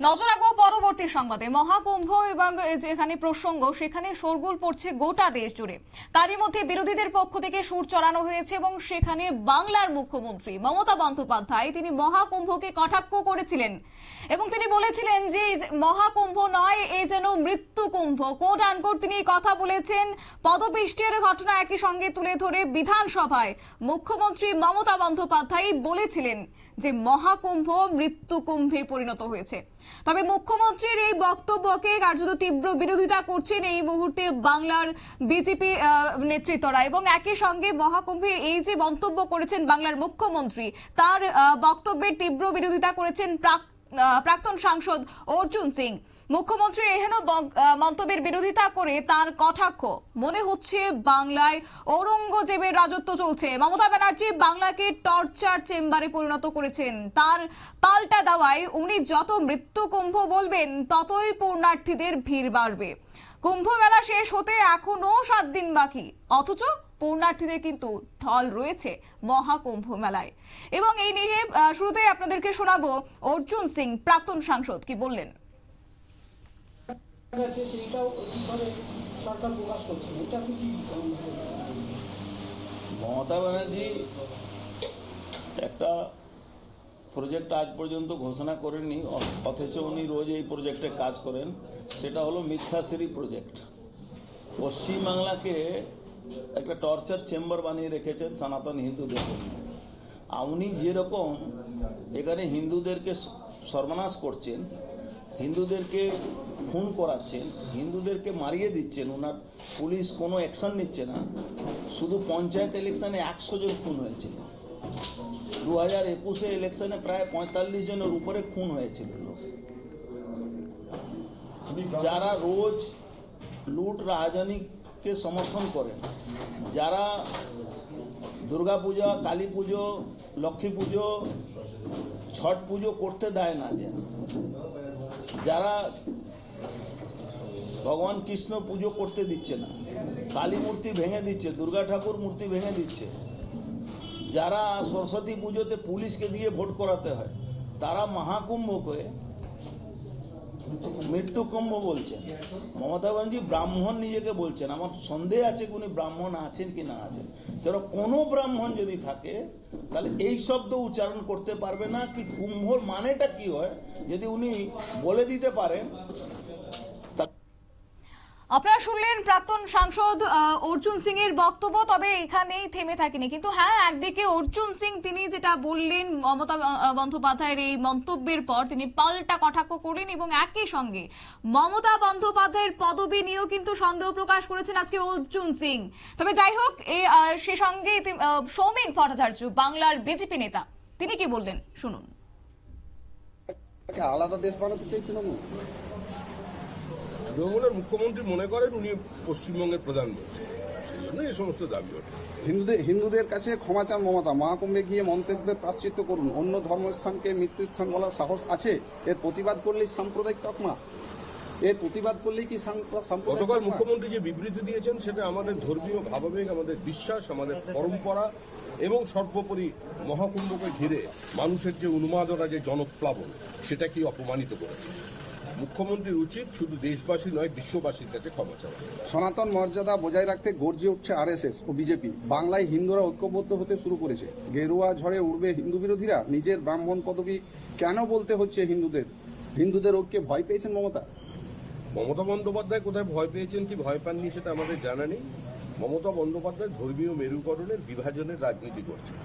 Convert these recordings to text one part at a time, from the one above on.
নজর রাখব পরবর্তী সংবাদে। মহাকুম্ভ এবং যেখানে প্রসঙ্গ, সেখানে শোরগোল পড়ছে গোটা দেশ জুড়ে। তারই মধ্যে বিরোধীদের পক্ষ থেকে সুর চড়ানো হয়েছে এবং সেখানে বাংলার মুখ্যমন্ত্রী মমতা বন্দ্যোপাধ্যায় তিনি মহাকুম্ভকে কটাক্ষ করেছিলেন। এবং তিনি বলেছিলেন যে মহাকুম্ভ নয় এই যেন মৃত্যু কুম্ভ কোট আনকোট তিনি কথা বলেছেন। পদপিষ্টের ঘটনা একই সঙ্গে তুলে ধরে বিধানসভায় মুখ্যমন্ত্রী মমতা বন্দ্যোপাধ্যায় বলেছিলেন যে, মহাকুম্ভ মৃত্যু কুম্ভে পরিণত হয়েছে। তবে মুখ্যমন্ত্রীর এই বক্তব্যকে কার্যত তীব্র বিরোধিতা করছেন এই মুহূর্তে বাংলার বিজেপি নেতৃত্বরা এবং একই সঙ্গে মহাকুম্ভের এই যে মন্তব্য করেছেন বাংলার মুখ্যমন্ত্রী, তার বক্তব্যের তীব্র বিরোধিতা করেছেন প্রাক্তন সাংসদ অর্জুন সিং। মুখ্যমন্ত্রীর এহেন মন্তব্যের বিরোধিতা করে তার কটাক্ষ। মনে হচ্ছে বাংলায় ঔরঙ্গজেবের রাজত্ব চলছে। মমতা ব্যানার্জি বাংলাকে টর্চার চেম্বারে পরিণত করেছেন। তার পাল্টা দেওয়ায় উনি যত মৃত্যু কুম্ভ বলবেন ততই পূর্ণার্থীদের ভিড় বাড়বে। কুম্ভ মেলা শেষ হতে এখনও সাত দিন বাকি। অথচ পূর্ণার্থীদের কিন্তু ঢল রয়েছে মহাকুম্ভ মেলায় এবং এই নিয়ে আহ, শুরুতেই আপনাদেরকে শোনাবো অর্জুন সিং প্রাক্তন সাংসদ কি বললেন? আছে সেইটাও ঠিকভাবে সরকার প্রকাশ করছে। এটা আপনি কি? মমতা ব্যানার্জি একটা প্রজেক্ট আজ পর্যন্ত ঘোষণা করেননি, অথচ উনি রোজ এই প্রজেক্টে কাজ করেন সেটা হলো মিথ্যাশ্রী প্রজেক্ট পশ্চিমবাংলাকে একটা টর্চার চেম্বার বানিয়ে রেখেছেন সনাতন হিন্দুদের উনি যেরকম এখানে হিন্দুদেরকে সর্বনাশ করছেন হিন্দুদেরকে খুন করাচ্ছেন, হিন্দুদেরকে মারিয়ে দিচ্ছেন, ওনার পুলিশ কোনো অ্যাকশন নিচ্ছে না, শুধু পঞ্চায়েত ইলেকশনে একশো জন খুন হয়েছিল। দু হাজার একুশে ইলেকশনে প্রায় পঁয়তাল্লিশ জনের উপরে খুন হয়েছিল যারা রোজ লুট রাজনীকে সমর্থন করেন, যারা দুর্গা পূজা কালী পুজো লক্ষ্মী পুজো ছট পুজো করতে দেয় না যেন যারা ভগবান কৃষ্ণ পুজো করতে দিচ্ছে না, কালী মূর্তি ভেঙে দিচ্ছে, দুর্গা ঠাকুর মূর্তি ভেঙে দিচ্ছে, যারা সরস্বতী পুজোতে পুলিশকে দিয়ে ভোট করাতে হয়, তারা মহাকুম্ভকে মৃত্যুকুম্ভ বলছেন। মমতা ব্যানার্জি ব্রাহ্মণ নিজেকে বলছেন। আমার সন্দেহ আছে উনি ব্রাহ্মণ আছেন কি না আছেন। কেন কোনো ব্রাহ্মণ যদি থাকে, তাহলে এই শব্দ উচ্চারণ করতে পারবে না, কি কুম্ভর মানেটা কি হয়? যদি উনি বলে দিতে পারেন আপনারা শুনলেন প্রাক্তন সাংসদ অর্জুন সিং এর বক্তব্য, তবে এখানেই থেমে থাকেনি। কিন্তু হ্যাঁ একদিকে অর্জুন সিং তিনি যেটা বললেন, মমতা বন্দ্যোপাধ্যায়ের এই মন্তব্যের পর তিনি পাল্টা কটাক্ষ করলেন এবং একই সঙ্গে মমতা বন্দ্যোপাধ্যায়ের পদবি নিয়েও কিন্তু সন্দেহ প্রকাশ করেছেন আজকে অর্জুন সিং। তবে যাই হোক সে সঙ্গে সৌমিক ভট্টাচার্য, বাংলার বিজেপি নেতা। তিনি কি বললেন? শুনুন। আলাদা দেশ বানাতে চাই তৃণমূল? তৃণমূলের মুখ্যমন্ত্রী মনে করেন উনি পশ্চিমবঙ্গের প্রধানমন্ত্রী সেই জন্য এই সমস্ত দাবি ওঠে। হিন্দুদের হিন্দুদের কাছে ক্ষমা চান মমতা। মহাকুম্ভে গিয়ে মন্তব্যে প্রাশ্চিত্য করুন। অন্য ধর্মস্থানকে মৃত্যুস্থান বলার সাহস আছে? এর প্রতিবাদ করলেই সাম্প্রদায়িক তকমা। এর প্রতিবাদ করলেই কি গতকাল মুখ্যমন্ত্রী যে বিবৃতি দিয়েছেন সেটা আমাদের ধর্মীয় ভাবাবেগ আমাদের বিশ্বাস আমাদের পরম্পরা এবং সর্বোপরি মহাকুম্ভকে ঘিরে মানুষের যে উন্মাদনা যে জনপ্লাবন সেটাকে অপমানিত করেছে মুখ্যমন্ত্রীর উচিত শুধু দেশবাসী নয় বিশ্ববাসীর কাছে ক্ষমা চাওয়া। সনাতন মর্যাদা বজায় রাখতে গর্জে উঠছে আরএসএস ও বিজেপি। বাংলায় হিন্দুরা ঐক্যবদ্ধ হতে শুরু করেছে। গেরুয়া ঝড়ে উড়বে হিন্দু বিরোধীরা। নিজের ব্রাহ্মণ পদবি কেন বলতে হচ্ছে হিন্দুদের? হিন্দুদের ঐক্যে ভয় পেয়েছেন মমতা? মমতা বন্দ্যোপাধ্যায় কোথায় ভয় পেয়েছেন কি ভয় পাননি সেটা আমাদের জানা নেই। মমতা বন্দ্যোপাধ্যায় ধর্মীয় মেরুকরণের বিভাজনের রাজনীতি করছেন।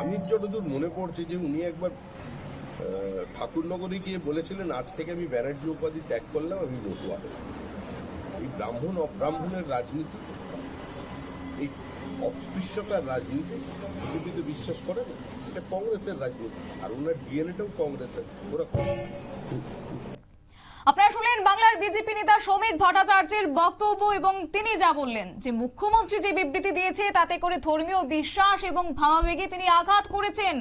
আমি যতদূর মনে পড়ছে যে উনি একবার ঠাকুরনগরে গিয়ে বলেছিলেন, আজ থেকে আমি ব্যানার্জি উপাধি ত্যাগ করলাম, আমি মতুয়া হলাম। এই ব্রাহ্মণ, অব্রাহ্মণের রাজনীতি, এই অস্পৃশ্যতার রাজনীতি, বিজেপি তো বিশ্বাস করে না, এটা কংগ্রেসের রাজনীতি, আর ওনার ডিএনএটাও কংগ্রেসের, ওরা শুনলেন বাংলার বিজেপি নেতা সৌমিক ভট্টাচার্যের বক্তব্য এবং তিনি যা বললেন, যে মুখ্যমন্ত্রী যে বিবৃতি দিয়েছে তাতে করে ধর্মীয় বিশ্বাস এবং ভাবাবেগে তিনি আঘাত করেছেন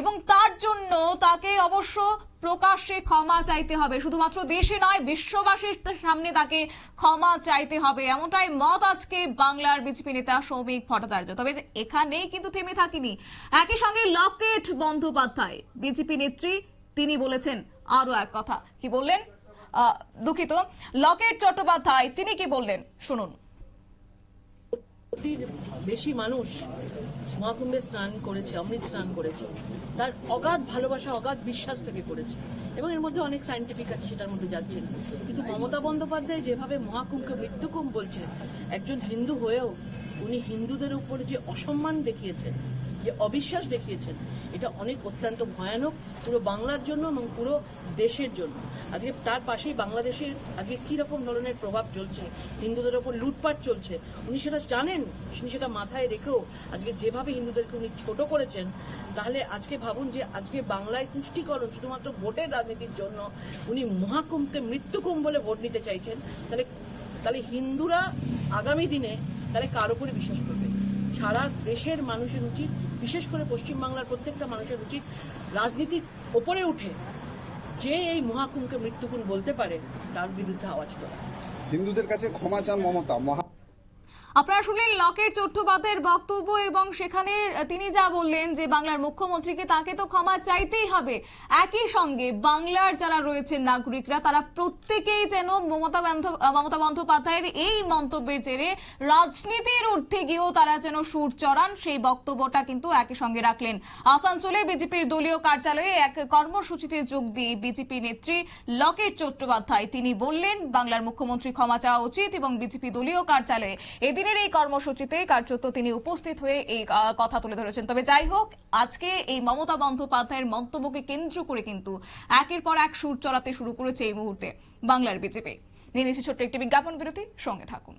এবং তার জন্য তাকে অবশ্য প্রকাশ্যে ক্ষমা চাইতে হবে। শুধুমাত্র দেশে নয়, বিশ্ববাসীর সামনে তাকে ক্ষমা চাইতে হবে। এমনটাই মত আজকে বাংলার বিজেপি নেতা সৌমিক ভট্টাচার্য। তবে এখানেই কিন্তু থেমে থাকিনি। একই সঙ্গে লকেট বন্দ্যোপাধ্যায়, বিজেপি নেত্রী, তিনি বলেছেন আরও এক কথা। কি বললেন? দুঃখিত। লকেট চট্টোপাধ্যায়, তিনি কি বললেন? শুনুন। বেশি মানুষ মহাকুম্ভে স্নান করেছে, অমৃত স্নান করেছে। তার অগাধ ভালোবাসা, অগাধ বিশ্বাস থেকে করেছে। এবং এর মধ্যে অনেক সাইন্টিফিক আছে, সেটার মধ্যে যাচ্ছেন। কিন্তু মমতা বন্দ্যোপাধ্যায় যেভাবে মহাকুম্ভকে মৃত্যুকুম্ভ বলছেন, একজন হিন্দু হয়েও উনি হিন্দুদের উপর যে অসম্মান দেখিয়েছেন, যে অবিশ্বাস দেখিয়েছেন, এটা অনেক অত্যন্ত ভয়ানক পুরো বাংলার জন্য এবং পুরো দেশের জন্য। আজকে তার পাশেই বাংলাদেশের আজকে কি রকম ধরনের প্রভাব চলছে, হিন্দুদের ওপর লুটপাট চলছে, উনি সেটা জানেন, উনি সেটা মাথায় রেখেও আজকে যেভাবে হিন্দুদেরকে উনি ছোট করেছেন, তাহলে আজকে ভাবুন যে আজকে বাংলায় তুষ্টিকরণ শুধুমাত্র ভোটের রাজনীতির জন্য উনি মহাকুম্ভকে মৃত্যুকুম্ভ বলে ভোট নিতে চাইছেন, তাহলে তাহলে হিন্দুরা আগামী দিনে তাহলে কার উপরে বিশ্বাস করবে? সারা দেশের মানুষের উচিত, বিশেষ করে পশ্চিমবাংলার প্রত্যেকটা মানুষের উচিত রাজনীতির ওপরে উঠে যে এই মহাকুম্ভকে মৃত্যুকুণ বলতে পারে, তার বিরুদ্ধে আওয়াজ তোলা। হিন্দুদের কাছে ক্ষমা চান মমতা আপনারা শুনলেন লকেট চট্টোপাধ্যায়ের বক্তব্য এবং সেখানে তিনি যা বললেন যে বাংলার মুখ্যমন্ত্রীকে তাকে তো ক্ষমা চাইতেই হবে। একই সঙ্গে বাংলার যারা রয়েছেন নাগরিকরা, তারা প্রত্যেকেই যেন মমতা মমতা বন্দ্যোপাধ্যায়ের এই মন্তব্যের জেরে রাজনীতির ঊর্ধ্বে গিয়েও তারা যেন সুর চড়ান, সেই বক্তব্যটা কিন্তু একই সঙ্গে রাখলেন। আসানসোলে বিজেপির দলীয় কার্যালয়ে এক কর্মসূচিতে যোগ দিয়ে বিজেপি নেত্রী লকেট চট্টোপাধ্যায়। তিনি বললেন, বাংলার মুখ্যমন্ত্রী ক্ষমা চাওয়া উচিত এবং বিজেপি দলীয় কার্যালয়ে এদিনের এই কর্মসূচিতে কার্যত তিনি উপস্থিত হয়ে এই কথা তুলে ধরেছেন। তবে যাই হোক, আজকে এই মমতা বন্দ্যোপাধ্যায়ের মন্তব্যকে কেন্দ্র করে কিন্তু একের পর এক সুর চড়াতে শুরু করেছে এই মুহূর্তে বাংলার বিজেপি। নিয়ে নিচ্ছি ছোট্ট একটি বিজ্ঞাপন বিরতি, সঙ্গে থাকুন।